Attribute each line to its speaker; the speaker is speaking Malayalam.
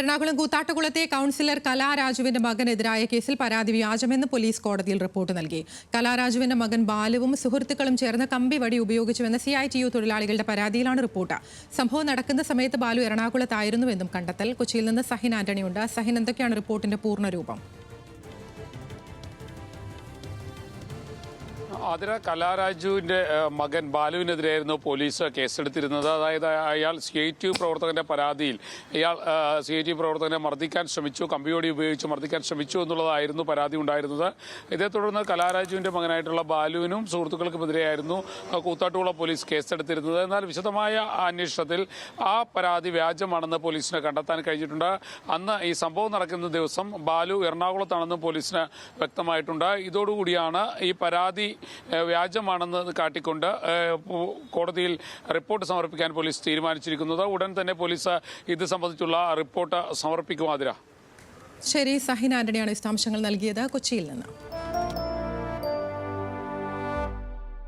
Speaker 1: എറണാകുളം കൂത്താട്ടുകുളത്തെ കൗൺസിലർ കലാരാജുവിന്റെ മകനെതിരായ കേസിൽ പരാതി വ്യാജമെന്ന് പോലീസ് കോടതിയിൽ റിപ്പോർട്ട് നൽകി. കലാരാജുവിന്റെ മകൻ ബാലുവും സുഹൃത്തുക്കളും ചേർന്ന് കമ്പി വടി ഉപയോഗിച്ചുവെന്ന സി ഐ ടി യു തൊഴിലാളികളുടെ പരാതിയിലാണ് റിപ്പോർട്ട്. സംഭവം നടക്കുന്ന സമയത്ത് ബാലു എറണാകുളത്തായിരുന്നുവെന്നും കണ്ടെത്തൽ. കൊച്ചിയിൽ നിന്ന് സഹിൻ ആന്റണിയുണ്ട്. സഹിൻ എന്തൊക്കെയാണ് റിപ്പോർട്ടിന്റെ പൂർണരൂപം
Speaker 2: അതിര കലാരാജുവിന്റെ ഏഹ്, മകൻ ബാലുവിനെതിരെയായിരുന്നു പോലീസ് കേസെടുത്തിരുന്നത്. അതായത് അയാൾ സി ഐ ടി പ്രവർത്തകന്റെ പരാതിയിൽ അയാൾ സി ഐ ടി പ്രവർത്തകനെ മർദ്ദിക്കാൻ ശ്രമിച്ചു കമ്പിയോടി ഉപയോഗിച്ച് മർദ്ദിക്കാൻ ശ്രമിച്ചു എന്നുള്ളതായിരുന്നു പരാതി ഉണ്ടായിരുന്നത്. ഇതേ തുടർന്ന് കലാരാജുവിന്റെ മകനായിട്ടുള്ള ബാലുവിനും സുഹൃത്തുക്കൾക്കുമെതിരെയായിരുന്നു കൂത്താട്ടുകുള പോലീസ് കേസെടുത്തിരുന്നത്. എന്നാൽ വിശദമായ അന്വേഷണത്തിൽ ആ പരാതി വ്യാജമാണെന്ന് പോലീസിന് കണ്ടെത്താൻ കഴിഞ്ഞിട്ടുണ്ട്. അന്ന് ഈ സംഭവം നടക്കുന്ന ദിവസം ബാലു എറണാകുളത്താണെന്ന് പോലീസിന് വ്യക്തമായിട്ടുണ്ട്. ഇതോടുകൂടിയാണ് ഈ പരാതി വ്യാജമാണെന്ന് കാട്ടിക്കൊണ്ട് കോടതിയിൽ റിപ്പോർട്ട് സമർപ്പിക്കാൻ പോലീസ് തീരുമാനിച്ചിരിക്കുന്നത്. ഉടൻ തന്നെ പോലീസ് ഇത് സംബന്ധിച്ചുള്ള റിപ്പോർട്ട് സമർപ്പിക്കും ആതിര.
Speaker 1: ശരി സഹിൻ ആന്റണിയാണ് വിശദാംശങ്ങൾ നൽകിയത്. കൊച്ചിയിൽ നിന്ന്.